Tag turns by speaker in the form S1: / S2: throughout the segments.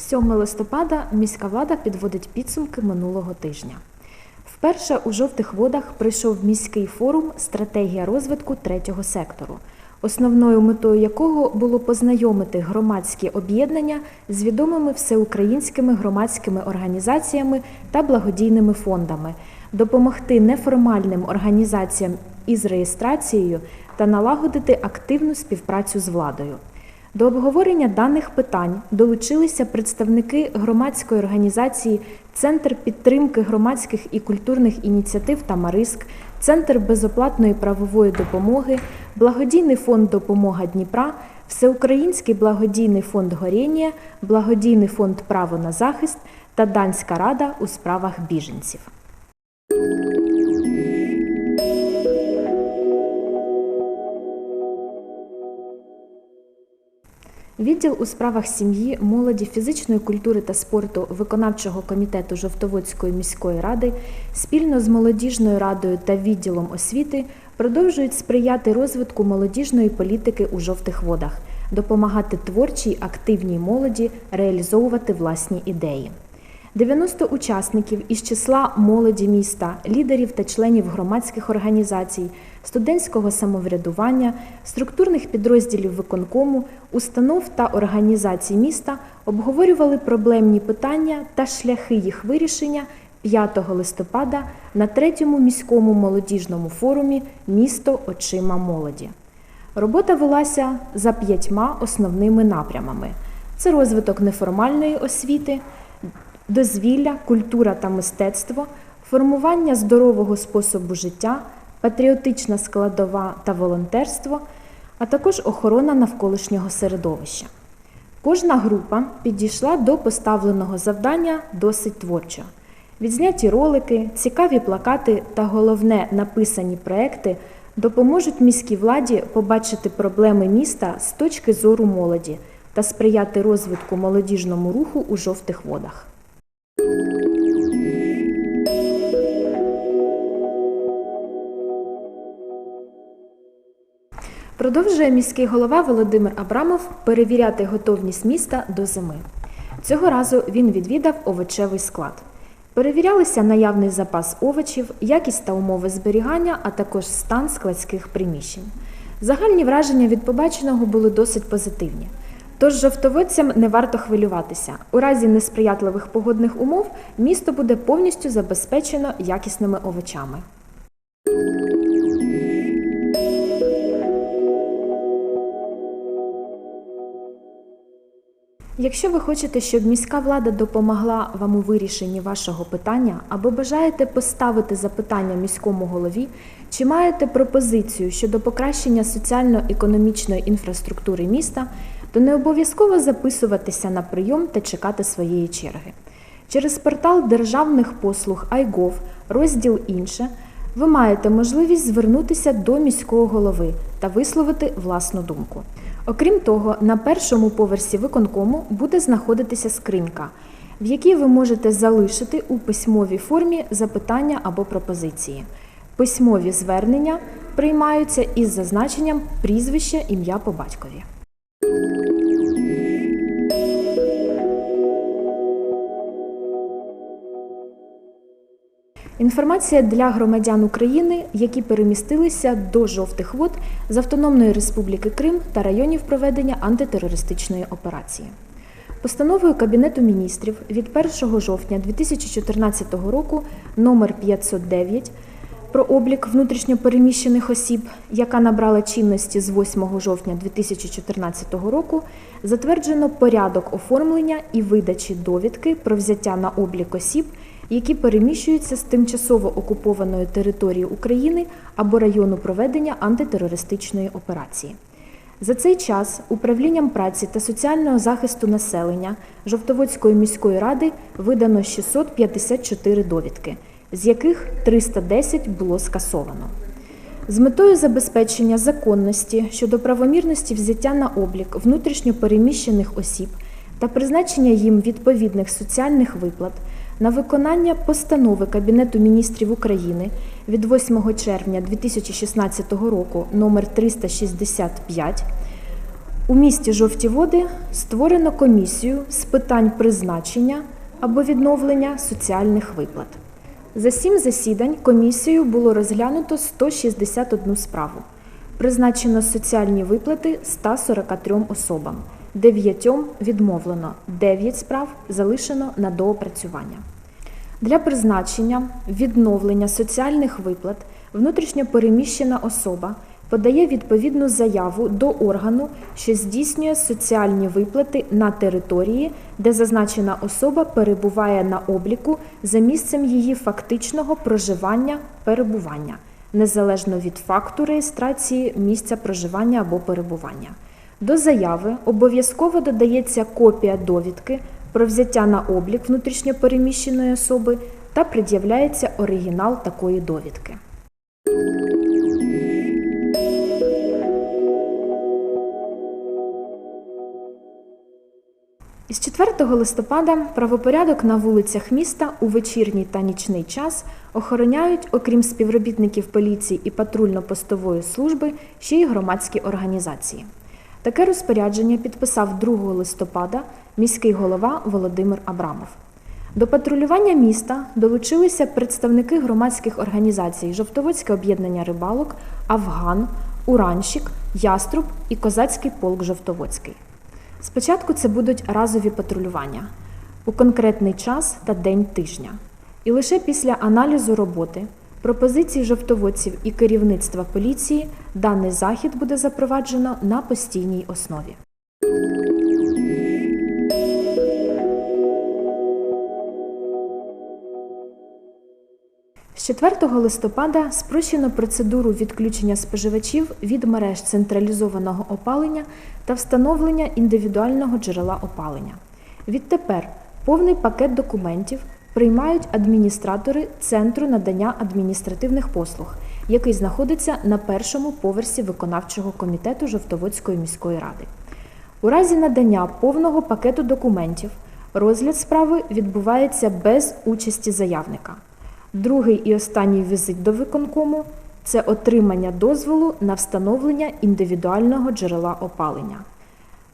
S1: 7 листопада міська влада підводить підсумки минулого тижня. Вперше у жовтих водах прийшов міський форум Стратегія розвитку третього сектору, основною метою якого було познайомити громадські об'єднання з відомими всеукраїнськими громадськими організаціями та благодійними фондами, допомогти неформальним організаціям із реєстрацією та налагодити активну співпрацю з владою. До обговорення даних питань долучилися представники громадської організації Центр підтримки громадських і культурних ініціатив Тамариск, Центр безоплатної правової допомоги, Благодійний фонд Допомога Дніпра, Всеукраїнський благодійний фонд Горєнія, Благодійний фонд Право на захист та Данська рада у справах біженців. Відділ у справах сім'ї, молоді, фізичної культури та спорту виконавчого комітету Жовтоводської міської ради спільно з молодіжною радою та відділом освіти продовжують сприяти розвитку молодіжної політики у жовтих водах, допомагати творчій активній молоді реалізовувати власні ідеї. 90 учасників із числа молоді міста, лідерів та членів громадських організацій, студентського самоврядування, структурних підрозділів виконкому, установ та організацій міста обговорювали проблемні питання та шляхи їх вирішення 5 листопада на третьому міському молодіжному форумі Місто очима молоді. Робота велася за п'ятьма основними напрямами: це розвиток неформальної освіти дозвілля, культура та мистецтво, формування здорового способу життя, патріотична складова та волонтерство, а також охорона навколишнього середовища. Кожна група підійшла до поставленого завдання досить творчо. Відзняті ролики, цікаві плакати та головне написані проекти допоможуть міській владі побачити проблеми міста з точки зору молоді та сприяти розвитку молодіжному руху у жовтих водах. Продовжує міський голова Володимир Абрамов перевіряти готовність міста до зими. Цього разу він відвідав овочевий склад. Перевірялися наявний запас овочів, якість та умови зберігання, а також стан складських приміщень. Загальні враження від побаченого були досить позитивні. Тож жовтоводцям не варто хвилюватися. У разі несприятливих погодних умов місто буде повністю забезпечено якісними овочами. Якщо ви хочете, щоб міська влада допомогла вам у вирішенні вашого питання або бажаєте поставити запитання міському голові, чи маєте пропозицію щодо покращення соціально-економічної інфраструктури міста, то не обов'язково записуватися на прийом та чекати своєї черги. Через портал державних послуг iGov, розділ інше, ви маєте можливість звернутися до міського голови та висловити власну думку. Окрім того, на першому поверсі виконкому буде знаходитися скринька, в якій ви можете залишити у письмовій формі запитання або пропозиції. Письмові звернення приймаються із зазначенням прізвища, ім'я по батькові. Інформація для громадян України, які перемістилися до жовтих вод з Автономної Республіки Крим та районів проведення антитерористичної операції. Постановою Кабінету міністрів від 1 жовтня 2014 року номер 509 про облік внутрішньопереміщених осіб, яка набрала чинності з 8 жовтня 2014 року, затверджено порядок оформлення і видачі довідки про взяття на облік осіб, які переміщуються з тимчасово окупованої території України або району проведення антитерористичної операції. За цей час управлінням праці та соціального захисту населення Жовтоводської міської ради видано 654 довідки, з яких 310 було скасовано. З метою забезпечення законності щодо правомірності взяття на облік внутрішньопереміщених осіб та призначення їм відповідних соціальних виплат на виконання постанови Кабінету міністрів України від 8 червня 2016 року номер 365 У місті Жовті Води створено комісію з питань призначення або відновлення соціальних виплат. За сім засідань комісією було розглянуто 161 справу. Призначено соціальні виплати 143 особам. Дев'ятьом відмовлено, 9 справ залишено на доопрацювання. Для призначення відновлення соціальних виплат внутрішньо переміщена особа подає відповідну заяву до органу, що здійснює соціальні виплати на території, де зазначена особа перебуває на обліку за місцем її фактичного проживання перебування, незалежно від факту реєстрації місця проживання або перебування. До заяви обов'язково додається копія довідки про взяття на облік внутрішньопереміщеної особи та пред'являється оригінал такої довідки. Із 4 листопада правопорядок на вулицях міста у вечірній та нічний час охороняють, окрім співробітників поліції і патрульно-постової служби, ще й громадські організації. Таке розпорядження підписав 2 листопада міський голова Володимир Абрамов. До патрулювання міста долучилися представники громадських організацій Жовтоводське об'єднання рибалок, Афган, Уранщик, Яструб і Козацький полк Жовтоводський. Спочатку це будуть разові патрулювання у конкретний час та день тижня. І лише після аналізу роботи, пропозицій жовтоводців і керівництва поліції даний захід буде запроваджено на постійній основі. З 4 листопада спрощено процедуру відключення споживачів від мереж централізованого опалення та встановлення індивідуального джерела опалення. Відтепер повний пакет документів приймають адміністратори Центру надання адміністративних послуг, який знаходиться на першому поверсі виконавчого комітету Жовтоводської міської ради. У разі надання повного пакету документів розгляд справи відбувається без участі заявника. Другий і останній візит до виконкому це отримання дозволу на встановлення індивідуального джерела опалення.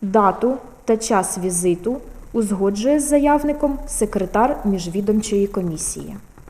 S1: Дату та час візиту узгоджує з заявником секретар міжвідомчої комісії.